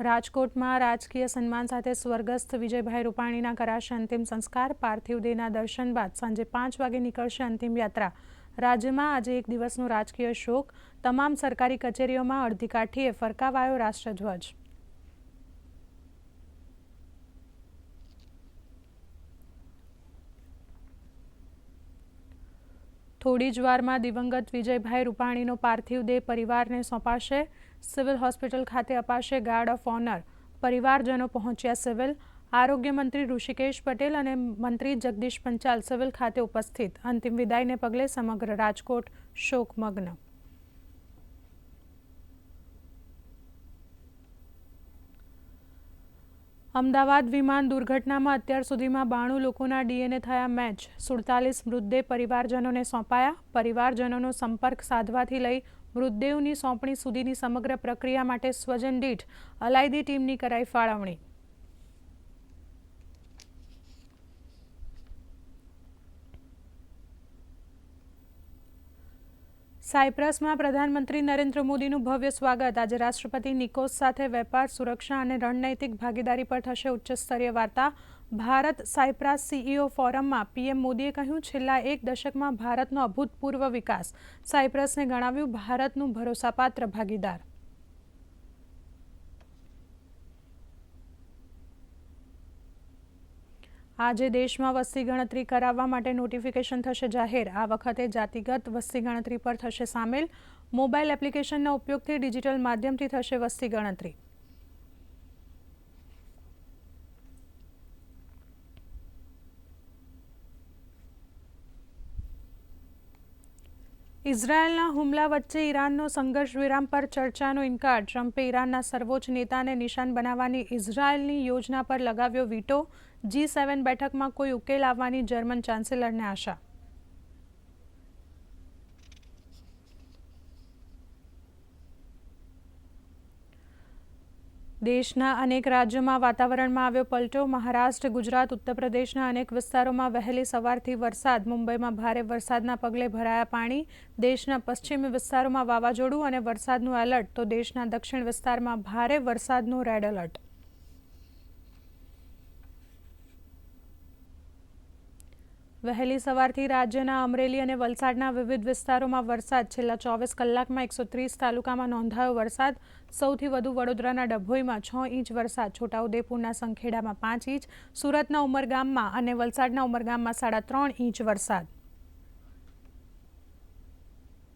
રાજકોટમાં રાજકીય સન્માન સાથે સ્વર્ગસ્થ વિજયભાઈ રૂપાણીના કરાશે અંતિમ સંસ્કાર. પાર્થિવ દેહના દર્શન બાદ સાંજે પાંચ વાગે નીકળશે અંતિમ યાત્રા. રાજ્યમાં આજે એક દિવસનો રાજકીય શોક. તમામ સરકારી કચેરીઓમાં અડધી કાઠીએ ફરકાવાયો રાષ્ટ્રધ્વજ. થોડી જ વારમાં દિવંગત વિજયભાઈ રૂપાણીનો પાર્થિવ દેહ પરિવારને સોંપાશે. સિવિલ હોસ્પિટલ ખાતે અપાશે ગાર્ડ ઓફ ઓનર. પરિવારજનો પહોંચ્યા સિવિલ. આરોગ્ય મંત્રી ઋષિકેશ પટેલ અને મંત્રી જગદીશ પંચાલ સિવિલ ખાતે ઉપસ્થિત. અંતિમ વિદાયને પગલે સમગ્ર રાજકોટ શોકમગ્ન. અમદાવાદ વિમાન દુર્ઘટનામાં અત્યાર સુધીમાં બાણું લોકોના ડીએનએ થયા મેચ. સુડતાલીસ મૃતદેહ પરિવારજનોને સોંપાયા. પરિવારજનોનો સંપર્ક સાધવાથી લઈ મૃતદેહની સોંપણી સુધીની સમગ્ર પ્રક્રિયા માટે સ્વજન દીઠ અલાયદી ટીમની કરાઈ ફાળવણી. સાયપ્રસમાં પ્રધાનમંત્રી નરેન્દ્ર મોદીનું ભવ્ય સ્વાગત. આજે રાષ્ટ્રપતિ નિકોસ સાથે વેપાર, સુરક્ષા અને રણનૈતિક ભાગીદારી પર થશે ઉચ્ચસ્તરીય વાર્તા. ભારત સાયપ્રાસ સીઈઓ ફોરમમાં પીએમ મોદીએ કહ્યું, છેલ્લા એક દશકમાં ભારતનો અભૂતપૂર્વ વિકાસ. સાયપ્રસને ગણાવ્યું ભારતનું ભરોસાપાત્ર ભાગીદાર. આજે દેશમાં વસ્તી ગણતરી કરાવવા માટે નોટિફિકેશન થશે જાહેર. આ વખતે જાતિગત વસ્તી ગણતરી પર થશે સામેલ. મોબાઈલ એપ્લિકેશનના ઉપયોગથી ડિજિટલ માધ્યમથી થશે વસ્તી ગણતરી. ઇઝરાયેલના હુમલા વચ્ચે ઈરાનનો સંઘર્ષ વિરામ પર ચર્ચાનો ઇન્કાર. ટ્રમ્પે ઈરાનના સર્વોચ્ચ નેતાને નિશાન બનાવવાની ઇઝરાયેલની યોજના પર લગાવ્યો વીટો. જી સેવન બેઠકમાં કોઈ ઉકેલ આવવાની જર્મન ચાન્સેલરને આશા દેશના અનેક રાજ્યોમાં વાતાવરણમાં આવ્યો પલટો. મહારાષ્ટ્ર, ગુજરાત ઉત્તર પ્રદેશના અનેક વિસ્તારોમાં વહેલી સવારથી વરસાદ. મુંબઈમાં ભારે વરસાદના પગલે ભરાયા પાણી. દેશના પશ્ચિમી વિસ્તારોમાં વાવાઝોડું અને વરસાદનું એલર્ટ. તો દેશના દક્ષિણ વિસ્તારમાં ભારે વરસાદનું રેડ એલર્ટ. વહેલી સવારથી રાજ્યના અમરેલી અને વલસાડના વિવિધ વિસ્તારોમાં વરસાદ. છેલ્લા ચોવીસ કલાકમાં એકસો ત્રીસ તાલુકામાં નોંધાયો વરસાદ. સૌથી વધુ વડોદરાના ડભોઈમાં છ ઇંચ વરસાદ. છોટાઉદેપુરના સંખેડામાં પાંચ ઇંચ. સુરતના ઉમરગામમાં અને વલસાડના ઉમરગામમાં સાડા ત્રણ ઇંચ વરસાદ.